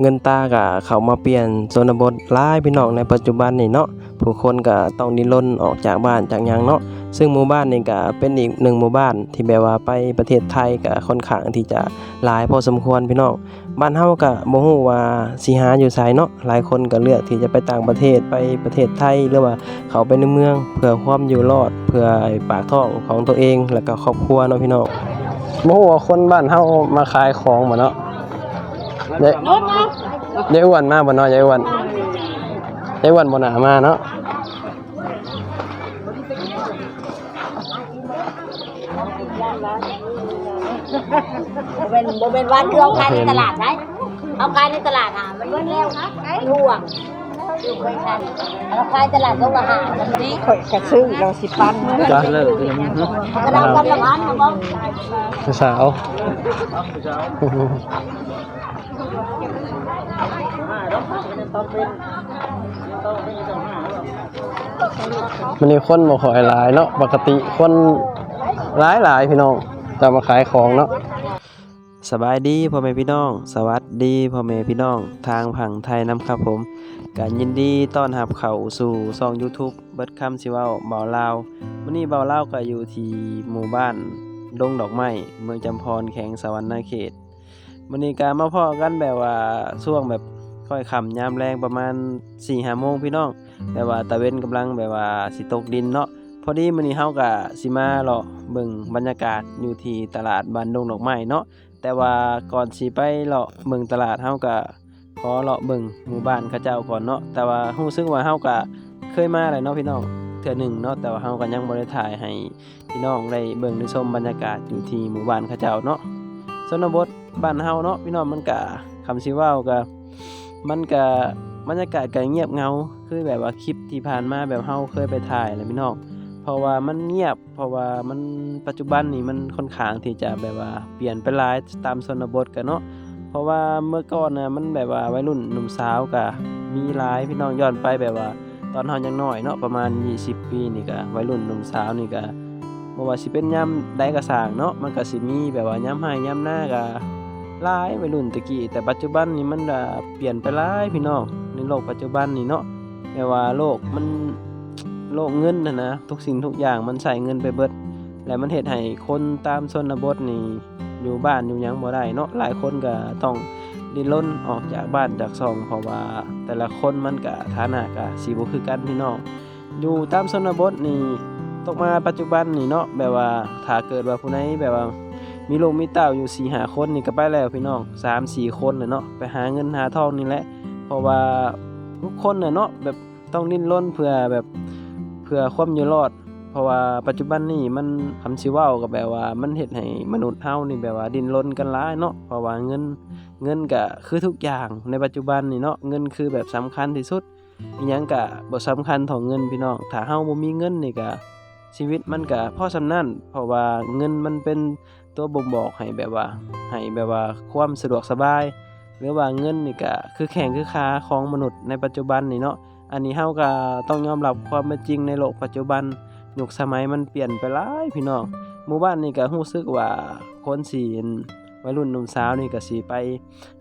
เงินตาก็เขามาเปลี่ยนชนบทหลายพี่น้องในปัจจุบันนี่เนาะผู้คนก็ต้องดิ้นรนออกจากบ้านจากยังเนาะซึ่งหมู่บ้านนี่ก็เป็นอีกหนึ่งหมู่บ้าน ที่แบบว่าไปประเทศไทยก็ค่อนข้างที่จะหลายพอสมควรพี่น้องบ้านเฮาก็บ่ฮู้ว่าสิหาอยู่ไสเนาะหลายคนก็เลือกที่จะไปต่างประเทศไปประเทศไทยหรือว่าเขาไปในเมือง เพื่อความอยู่รอด เพื่อปากท้องของตัวเองแล้วก็ครอบครัวเนาะพี่น้องบ่ฮู้ว่าคนบ้านเฮามาขายของบ่เนาะ ยายยายอ้วนมาบ่เนาะยายอ้วนยายอ้วนบ่น่ามาเนาะบ่เป็นบ่เป็นวันคือเอาขายในตลาดไหมเอาขายในตลาดหามันเบิ่แล้วนะห่วงอยู่เคยขายเอาขายตลาดก็ว่าหามันนี่ข่อยกระซื้อเราสิพันจ้าเลิกกระดาษกำลังอันบ่สาว มันนี่คนบ่ค่อยหลายเนาะปกติคนหลายหลายพี่น้องจะมาขายของเนาะสบายดีพ่อแม่พี่น้อง สวัสดีพ่อแม่พี่น้อง ทางผังไทยนํครับผมการยินดีต้อนรับเข้าสู่ช่อง YouTube เบิดคำสิเว้าเบาลาวมื้อนี้เบาลาวก็อยู่ที่หมู่บ้านดงดอกไม้เมืองจำพรแขวงสะวรรณเขต มื้อนี้ก็มาพ้อกันแบบว่าช่วงแบบค่อยค่ำยามแรงประมาณ4-5โมงพี่น้องแบบว่าตะเวนกำลังแบบว่าสิตกดินเนาะพอดีมื้อนี้เฮาก็สิมาเลาะเบิ่งบรรยากาศอยู่ที่ตลาดบ้านดงดอกไม้เนาะแต่ว่าก่อนสิไปเลาะเบิ่งตลาดเฮาก็ขอเลาะเบิ่งหมู่บ้านเขาเจ้าก่อนเนาะแต่ว่ารู้สึกว่าเฮาก็เคยมาแล้วเนาะพี่น้องเทื่อหนึ่งเนาะแต่ว่าเฮาก็ยังบ่ได้ถ่ายให้พี่น้องได้เบิ่งได้ชมบรรยากาศอยู่ที่หมู่บ้านเขาเจ้าเนาะชนบท บ้านเฮาเนาะพี่น้องมันก็คำสิเว้าก็มันก็บรรยากาศก็เงียบเงาคือแบบว่าคลิปที่ผ่านมาแบบเฮาเคยไปถ่ายแหละพี่น้องเพราะว่ามันเงียบ เพราะว่ามันปัจจุบันนี่มันค่อนข้างที่จะแบบว่าเปลี่ยนไปหลายตามชนบทกันเนาะเพราะว่าเมื่อก่อนนะมันแบบว่าวัยรุ่นหนุ่มสาวก็มีหลายพี่น้องย้อนไปแบบว่า ตอนเฮายังน้อยเนาะประมาณ 20 ปีนี่ก็วัยรุ่นหนุ่มสาวนี่ก็บ่ว่าสิเป็นยามใดก็สร้างเนาะมันก็สิมีแบบว่ายามไห้ยามหน้าก็ หลายวัยรุ่นตะกี้แต่ปัจจุบันนี่มันเปลี่ยนไปหลายพี่น้องในโลกปัจจุบันนี่เนาะแม้ว่าโลกมันโลกเงินนะนะทุกสิ่งทุกอย่างมันใส่เงินไปเบิด และมันเฮ็ดให้คนตามชนบทนี่อยู่บ้านอยู่ยังบ่ได้เนาะหลายคนก็ต้องดิ้นรนออกจากบ้านจากช่องเพราะว่าแต่ละคนมันก็ฐานะก็สิบ่คือกันพี่น้องอยู่ตามชนบทนี่ตกมาปัจจุบันนี่เนาะแบบว่าถ้าเกิดว่าผู้ใดแบบว่า มีลูกมีเต้าอยู่สี่หาคนนี่ก็ไปแล้วพี่น้องสามสี่คนเนาะไปหาเงินหาทองนี่แหละ เพราะว่าทุกคนเนาะแบบต้องดิ้นรนเพื่อแบบเพื่อความอยู่รอด เพราะว่าปัจจุบันนี่มันคำสิเว้าก็แบบว่ามันเฮ็ดให้มนุษย์เฮานี่แบบว่าดิ้นรนกันหลายเนาะเพราะว่าเงินเงินก็คือทุกอย่างในปัจจุบันนี่เนาะเงินคือแบบสำคัญที่สุดอีหยังก็บ่สำคัญเท่าเงินพี่น้องถ้าเฮาบ่มีเงินนี่ก็ชีวิตมันก็พอสำนั้นเพราะว่าเงินมันเป็น ตัวบ่งบอกให้แบบว่าให้แบบว่าความสะดวกสบาย หรือว่าเงินนี่ก็คือแข่งคือค้าของมนุษย์ในปัจจุบันนี่เนาะอันนี้เฮาก็ต้องยอมรับความเป็นจริงในโลกปัจจุบันยุคสมัยมันเปลี่ยนไปหลายพี่น้องหมู่บ้านนี่ก็รู้สึกว่าคนสิวัยรุ่นหนุ่มสาวนี่ก็สิไป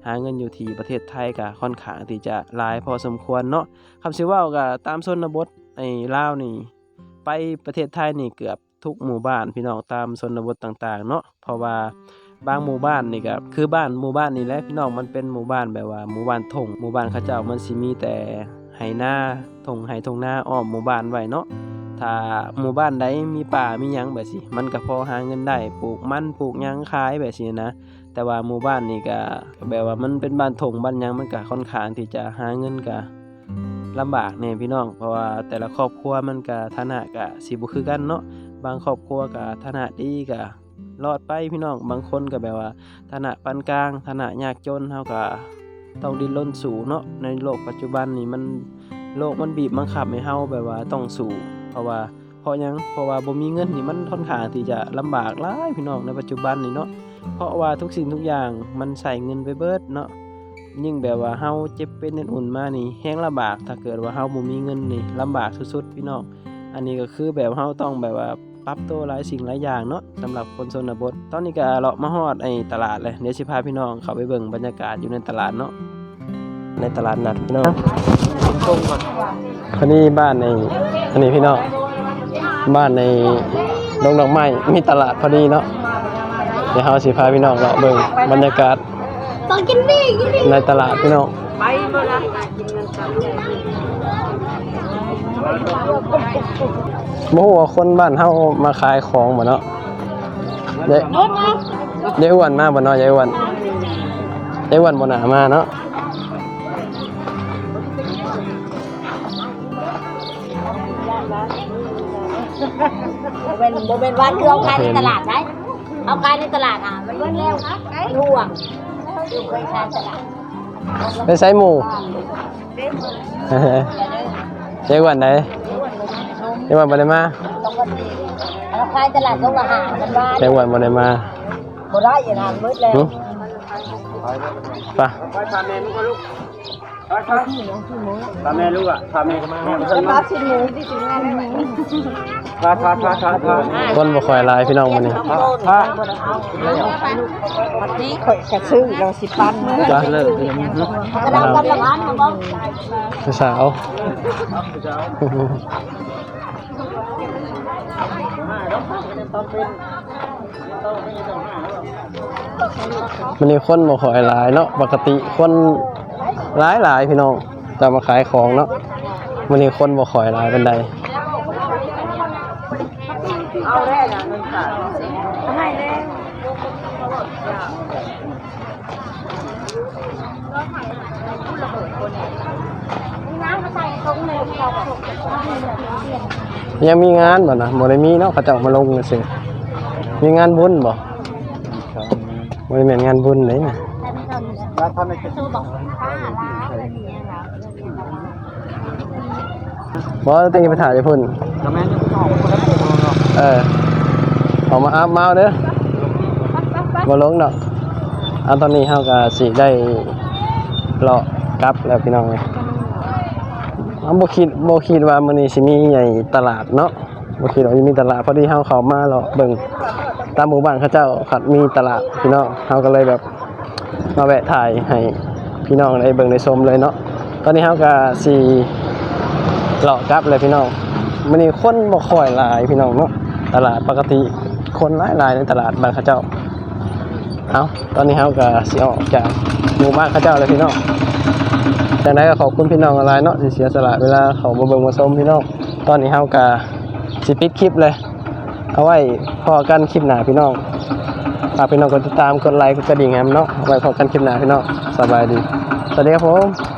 หาเงินอยู่ที่ประเทศไทยก็ค่อนข้างที่จะหลายพอสมควรเนาะคำสิเว้าก็ตามชนบทไอ้ลาวนี่ ไปประเทศไทยนี่เกือบ ทุกหมู่บ้านพี่น้องตามชนบทต่างๆ เนาะเพราะว่าบางหมู่บ้านนี่ก็คือบ้านหมู่บ้านนี่แหละพี่น้องมันเป็นหมู่บ้านแบบว่าหมู่บ้านทงหมู่บ้านเขาเจ้ามันสิมีแต่ไหนาทงไหทงหน้าอ้อมหมู่บ้านไว้เนาะถ้าหมู่บ้านใดมีป่ามีหยังแบบสิมันก็พอหาเงินได้ปลูกมันปลูกหยังขายแบบสินะ แต่ว่าหมู่บ้านนี่ก็แบบว่ามันเป็นบ้านทงบ้านหยังมันก็ค่อนข้างที่จะหาเงินก็ลำบากแน่พี่น้องเพราะว่าแต่ละครอบครัวมันก็ฐานะก็สิบ่คือกันเนาะ บางครอบครัวก็ฐานะดีก็รอดไปพี่น้องบางคนก็แบบว่าฐานะปานกลางฐานะยากจนเฮาก็ต้องดิ้นรนสู้เนาะในโลกปัจจุบันนี่มันโลกมันบีบบังคับให้เฮาแบบว่าต้องสู้เพราะว่าเพราะยังเพราะว่าบ่มีเงินนี่มันค่อนข้างที่จะลำบากหลายพี่น้องในปัจจุบันนี่เนาะเพราะว่าทุกสิ่งทุกอย่างมันใส่เงินไปเบิดเนาะยิ่งแบบว่าเฮาเจ็บเป็นนอุ่นมานี่แฮงลำบากถ้าเกิดว่าเฮาบ่มีเงินนี่ลำบากสุดๆพี่น้อง อันนี้ก็คือแบบเฮาต้องแบบว่าปรับตัวหลายสิ่งหลายอย่างเนาะสำหรับคนชนบท ตอนนี้ก็เลาะมาฮอดไอ้ตลาดเลยเดี๋ยวสิพาพี่น้องเข้าไปเบิ่งบรรยากาศอยู่ในตลาดเนาะในตลาดนัดพี่น้องพอดีบ้านในอันนี้พี่น้องบ้านในดงดอกไม้มีตลาดพอดีเนาะเดี๋ยวเฮาสิพาพี่น้องเลาะเบิ่งบรรยากาศต้องกินดีกินดีในตลาดพี่น้องไปบ่ละ บ่ฮู้ว่าคนบ้านเฮามาขายของบ่เนาะยายยายอ้วนมาบ่เนาะยายอ้วนยายอ้วนบ่น่ามาเนาะบ่เป็นบ่เป็นวันคือเอาขายในตลาดได้เอาขายในตลาดอะมันเบิ่งแล้วห่วงอยู่เคยขายตลาดไปใส่หมู ยายอ้วนไหนยายอ้วนบ่ได้มาต้องวันดีเอาขายตลาดต้องอาหารมันบ้านยายอ้วนบ่ได้มาบ่ได้อย่าทานมืดแล้วหึไปไปพาแม่ลูกลูก ไปพาแม่ลูกอะพาแม่ก็มาแม่เพิ่นปลามาชิ้นหมูที่ถึงงานหมูพาพาพาพาพาคนบ่ค่อยลายพี่น้องมื้อนี้พาพาวันนี้ข่อยกระซื้อเราสิปันจ้าเลิกกระดาษกำลังอันมาบ้สาวมันนี่คนบ่ค่อยลายเนาะปกติคน หลายหลายพี่น้องจะมาขายของเนาะมันนี่คนบ่ค่อยหลายปานใดเอาได้น่ะมันขาดให้แน่น้ำมาใส่ตรงเลยเรายังมีงานบ่นะบ่ได้มีเนาะเขาเจ้ามาลงซื่อมีงานบุญบ่บ่ได้แม่นงานบุญเลยนะ พาพาแม่ก็ตู้บอกป้าลาอะไรอย่างเงี้ยนะบ่ต้องไปถ่ายอยู่พุ่นแม่จะออกคนละตัวเนาะเออออกมาอาบมาเอาเด้อบ่ลงดอกอันตอนนี้เฮาก็สิได้เลาะกลับแล้วพี่น้องเอ้ยเอาบ่คิดบ่คิดว่ามื้อนี้สิมีใหญ่ตลาดเนาะบ่คิดว่าสิมีตลาดพอดีเฮาเข้ามาเลาะเบิ่งตามหมู่บ้านเขาเจ้าขัดมีตลาดพี่น้องเฮาก็เลยแบบ มาแวะถ่ายให้พี่น้องได้เบิ่งได้ชมเลยเนาะตอนนี้เฮาก็สิเลาะกลับเลยพี่น้องมื้อนี้คนบ่ค่อยหลายพี่น้องเนาะตลาดปกติคนหลายๆในตลาดบ้านเขาเจ้าเอาตอนนี้เขาก็สิออกจากหมู่บ้านเขาเจ้าเลยพี่น้องจากนั้นก็ขอบคุณพี่น้องอะไรเนาะที่เสียสละเวลาเขามาเบิ่งมาชมพี่น้องตอนนี้เขาก็สิปิดคลิปเลย เอาไว้พอกันคลิปหน้าพี่น้อง ฝากพี่น้องกดติดตามกดไลค์กดกระดิ่งแอมเนาะไว้พอกันคลิปหน้าพี่น้องสบายดี สวัสดีครับผม